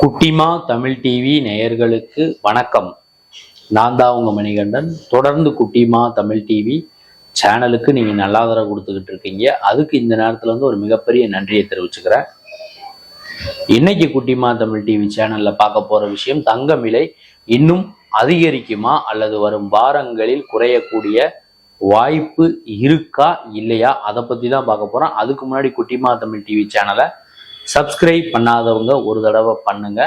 குட்டிமா தமிழ் டிவி நேயர்களுக்கு வணக்கம். நான் தான் உங்க மணிகண்டன். தொடர்ந்து குட்டிமா தமிழ் டிவி சேனலுக்கு நீங்க நல்ல ஆதரவு கொடுத்துக்கிட்டு இருக்கீங்க. அதுக்கு இந்த நேரத்துல வந்து ஒரு மிகப்பெரிய நன்றியை தெரிவிச்சுக்கிறேன். இன்னைக்கு குட்டிமா தமிழ் டிவி சேனல்ல பார்க்க போற விஷயம் தங்கம் விலை இன்னும் அதிகரிக்குமா அல்லது வரும் வாரங்களில் குறையக்கூடிய வாய்ப்பு இருக்கா இல்லையா? அதை பத்தி தான் பார்க்க போறோம். அதுக்கு முன்னாடி குட்டிமா தமிழ் டிவி சேனலை சப்ஸ்கிரைப் பண்ணாதவங்க ஒரு தடவை பண்ணுங்க.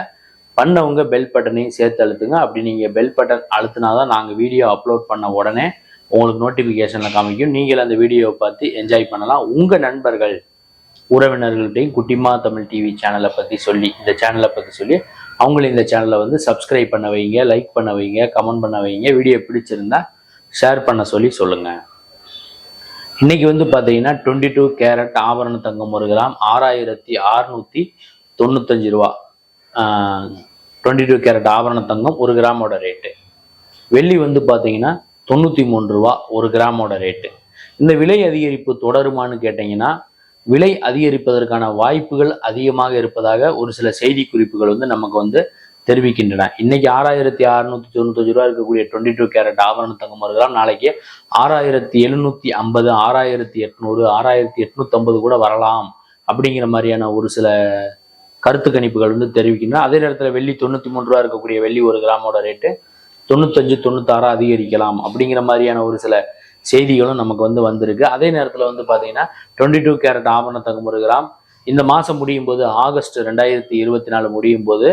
பண்ணவங்க பெல் பட்டனையும் சேர்த்து அழுத்துங்க. அப்படி நீங்கள் பெல் பட்டன் அழுத்தினாதான் நாங்கள் வீடியோ அப்லோட் பண்ண உடனே உங்களுக்கு நோட்டிஃபிகேஷனில் காமிக்கும். நீங்கள் அந்த வீடியோவை பார்த்து என்ஜாய் பண்ணலாம். உங்கள் நண்பர்கள் உறவினர்கள்ட்டையும் குட்டிமா தமிழ் டிவி சேனலை பற்றி சொல்லி இந்த சேனலை பற்றி சொல்லி அவங்களும் இந்த சேனலை வந்து சப்ஸ்கிரைப் பண்ண வைங்க லைக் பண்ண வைங்க கமெண்ட் பண்ண வைங்க. வீடியோ பிடிச்சிருந்தா ஷேர் பண்ண சொல்லி சொல்லுங்கள் இன்னைக்கு வந்து பார்த்தீங்கன்னா டுவெண்ட்டி டூ கேரட் ஆபரண தங்கம் ஒரு கிராம் ஆறாயிரத்தி அறுநூத்தி தொண்ணூத்தஞ்சு ரூபா. டுவெண்ட்டி டூ கேரட் ஆபரண தங்கம் ஒரு கிராமோட ரேட்டு வெள்ளி வந்து பார்த்தீங்கன்னா தொண்ணூற்றி மூணு ரூபா ஒரு கிராமோட ரேட்டு இந்த விலை அதிகரிப்பு தொடருமான்னு கேட்டிங்கன்னா விலை அதிகரிப்பதற்கான வாய்ப்புகள் அதிகமாக இருப்பதாக ஒரு சில செய்தி குறிப்புகள் வந்து நமக்கு வந்து தெரிவிக்கின்றன. இன்னைக்கு ஆறாயிரத்தி அறுநூத்தி தொண்ணூத்தஞ்சு ரூபா இருக்கக்கூடிய டுவெண்ட்டி டூ கேரட் ஆபரண தங்கம் ஒரு கிராம் நாளைக்கு ஆறாயிரத்தி எழுநூத்தி ஐம்பது ஆறாயிரத்தி எட்நூறு ஆறாயிரத்தி எட்நூத்தி ஐம்பது கூட வரலாம் அப்படிங்கிற மாதிரியான ஒரு சில கருத்து கணிப்புகள் வந்து தெரிவிக்கின்றன. அதே நேரத்தில் வெள்ளி தொண்ணூத்தி மூணு ரூபா இருக்கக்கூடிய வெள்ளி ஒரு கிராமோட ரேட்டு தொண்ணூத்தஞ்சு தொண்ணூத்தாறா அதிகரிக்கலாம் அப்படிங்கிற மாதிரியான ஒரு சில செய்திகளும் நமக்கு வந்து வந்திருக்கு. அதே நேரத்தில் வந்து பார்த்தீங்கன்னா டுவெண்ட்டி டூ கேரட் ஆபரண தங்கம் ஒரு கிராம் இந்த மாதம் முடியும் போது ஆகஸ்ட் ரெண்டாயிரத்தி இருபத்தி நாலு முடியும் போது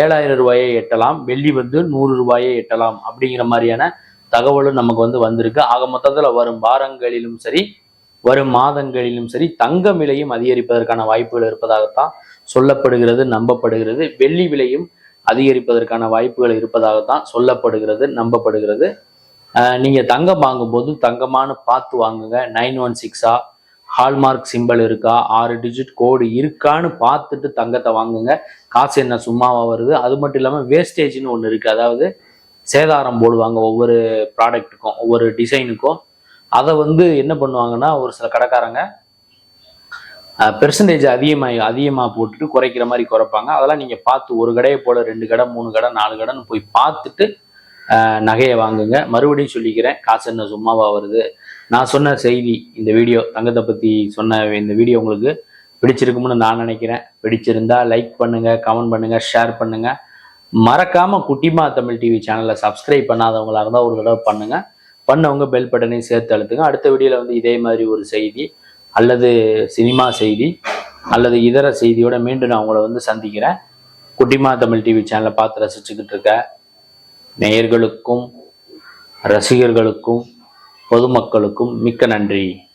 ஏழாயிரம் ரூபாயை எட்டலாம் வெள்ளி வந்து நூறு ரூபாயை எட்டலாம் அப்படிங்கிற மாதிரியான தகவலும் நமக்கு வந்து வந்திருக்கு. ஆக மொத்தத்தில் வரும் வாரங்களிலும் சரி வரும் மாதங்களிலும் சரி தங்க விலையும் அதிகரிப்பதற்கான வாய்ப்புகள் இருப்பதாகத்தான் சொல்லப்படுகிறது நம்பப்படுகிறது. வெள்ளி விலையும் அதிகரிப்பதற்கான வாய்ப்புகள் இருப்பதாகத்தான் சொல்லப்படுகிறது நம்பப்படுகிறது. நீங்கள் தங்கம் வாங்கும்போது தங்கமானு பார்த்து வாங்குங்க. நைன் ஒன் சிக்ஸா ஹால்மார்க் சிம்பிள் இருக்கா? ஆறு டிஜிட் கோடு இருக்கான்னு பார்த்துட்டு தங்கத்தை வாங்குங்க. காசு என்ன சும்மாவாக வருது? அது மட்டும் இல்லாமல் வேஸ்டேஜ்னு ஒன்று இருக்குது அதாவது சேதாரம் போடுவாங்க ஒவ்வொரு ப்ராடக்ட்டுக்கும் ஒவ்வொரு டிசைனுக்கும் அதை வந்து என்ன பண்ணுவாங்கன்னா ஒரு சில கடைக்காரங்க பெர்சன்டேஜ் அதிகமாக அதிகமாக போட்டுட்டு குறைக்கிற மாதிரி குறைப்பாங்க. அதெல்லாம் நீங்கள் பார்த்து ஒரு கடையை போல் ரெண்டு கடை மூணு கடை நாலு கடைன்னு போய் பார்த்துட்டு நகையை வாங்குங்க. மறுபடியும் சொல்லிக்கிறேன் காசு என்ன சும்மாவாக வருது? நான் சொன்ன செய்தி இந்த வீடியோ தங்கத்தை பற்றி சொன்ன இந்த வீடியோ உங்களுக்கு பிடிச்சிருக்கும்னு நான் நினைக்கிறேன். பிடிச்சிருந்தா லைக் பண்ணுங்க கமெண்ட் பண்ணுங்க ஷேர் பண்ணுங்க. மறக்காம குட்டிமா தமிழ் டிவி சேனலை சப்ஸ்கிரைப் பண்ணாதவங்களாக இருந்தால் ஒரு தடவை பண்ணுங்க. பண்ணவங்க பெல் பட்டனையும் சேர்த்து அழுத்துங்க. அடுத்த வீடியோவில் வந்து இதே மாதிரி ஒரு செய்தி அல்லது சினிமா செய்தி அல்லது இதர செய்தியோட மீண்டும் நான் உங்களை வந்து சந்திக்கிறேன். குட்டிமா தமிழ் டிவி சேனலை பார்த்து ரசிச்சுக்கிட்டு இருக்க நேயர்களுக்கும் ரசிகர்களுக்கும் பொதுமக்களுக்கும் மிக்க நன்றி.